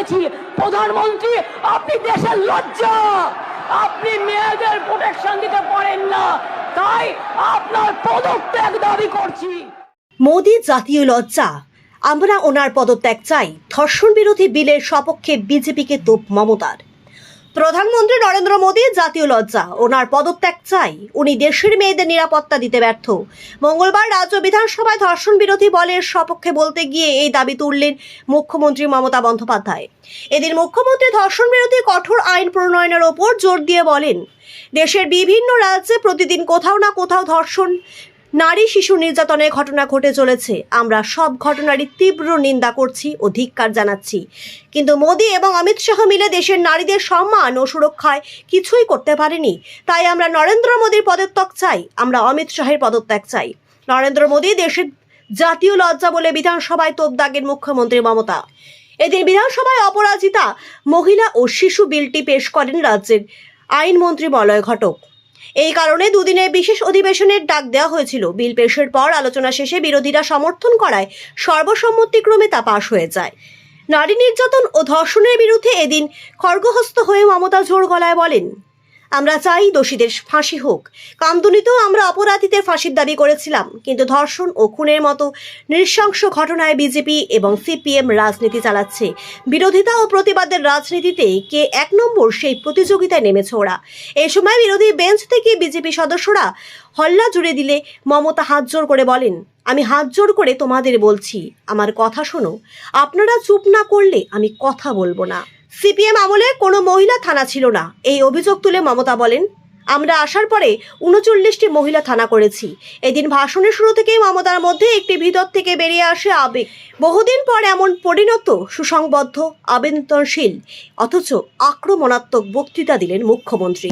করেছি প্রধানমন্ত্রী, আপনি দেশের লজ্জা। আপনি মেয়েদের প্রোটেকশন দিতে পারেন না। তাই আপনার পদত্যাগ দাবি করছি। মোদি জাতীয় লজ্জা। আমরা ওনার পদত্যাগ চাই। ধর্ষণ বিরোধী বিলের সপক্ষে বিজেপিকে তোপ মমতার। প্রধানমন্ত্রী নরেন্দ্র মোদী জাতীয় লজ্জা। ওনার পদত্যাগ চাই। উনি দেশের মেয়েদের নিরাপত্তা দিতে ব্যর্থ। মঙ্গলবার রাজ্য বিধানসভায় ধর্ষণ বিরোধী বলের সপক্ষে বলতে গিয়ে এই দাবি তুললেন মুখ্যমন্ত্রী মমতা বন্দ্যোপাধ্যায়। এদিন মুখ্যমন্ত্রী ধর্ষণ বিরোধী কঠোর আইন প্রণয়নের ওপর জোর দিয়ে বলেন, দেশের বিভিন্ন রাজ্যে প্রতিদিন কোথাও না কোথাও ধর্ষণ নারী শিশু নির্যাতনের ঘটনা ঘটে চলেছে। আমরা সব ঘটনারই তীব্র নিন্দা করছি ও ধিক্কার জানাচ্ছি। কিন্তু মোদী এবং অমিত শাহ মিলে দেশের নারীদের সম্মান ও সুরক্ষায় কিছুই করতে পারেনি। তাই আমরা নরেন্দ্র মোদীর পদত্যাগ চাই, আমরা অমিত শাহের পদত্যাগ চাই। নরেন্দ্র মোদী দেশের জাতীয় লজ্জা বলে বিধানসভায় তোপ দাগের মুখ্যমন্ত্রী মমতা। এদিন বিধানসভায় অপরাজিতা মহিলা ও শিশু বিলটি পেশ করেন রাজ্যের আইনমন্ত্রী মলয় ঘটক। এই কারণে দুদিনের বিশেষ অধিবেশনের ডাক দেওয়া হয়েছিল। বিল পেশের পর আলোচনা শেষে বিরোধীরা সমর্থন করায় সর্বসম্মতিক্রমে তা পাশ হয়ে যায়। নারী নির্যাতন ও ধর্ষণের বিরুদ্ধে এদিন খর্গহস্ত হয়ে মমতা জোর গলায় বলেন আমরা চাই দোষীদের ফাঁসি হোক। কামদুনিতেও আমরা অপরাধীদের ফাঁসির দাবি করেছিলাম, কিন্তু ধর্ষণ ও খুনের মতো নৃশংস ঘটনায় বিজেপি এবং সিপিএম রাজনীতি চালাচ্ছে। বিরোধিতা ও প্রতিবাদের রাজনীতিতে কে এক নম্বর সেই প্রতিযোগিতায় নেমেছে ওরা। এই সময় বিরোধী বেঞ্চ থেকে বিজেপি সদস্যরা হল্লা জুড়ে দিলে মমতা হাত জোর করে বলেন, আমি হাত জোর করে তোমাদের বলছি, আমার কথা শোনো। আপনারা চুপ না করলে আমি কথা বলব না। সিপিএম আমলে কোনো মহিলা থানা ছিল না। এই অভিযোগ তুলে মমতা বলেন, আমরা আসার পরে উনচল্লিশটি মহিলা থানা করেছি। এদিন ভাষণের শুরু থেকেই মমতার মধ্যে একটি ভিতর থেকে বেরিয়ে আসে আবেগ। বহুদিন পর এমন পরিণত, সুসংবদ্ধ, আবেদনশীল, অথচ আক্রমণাত্মক বক্তৃতা দিলেন মুখ্যমন্ত্রী।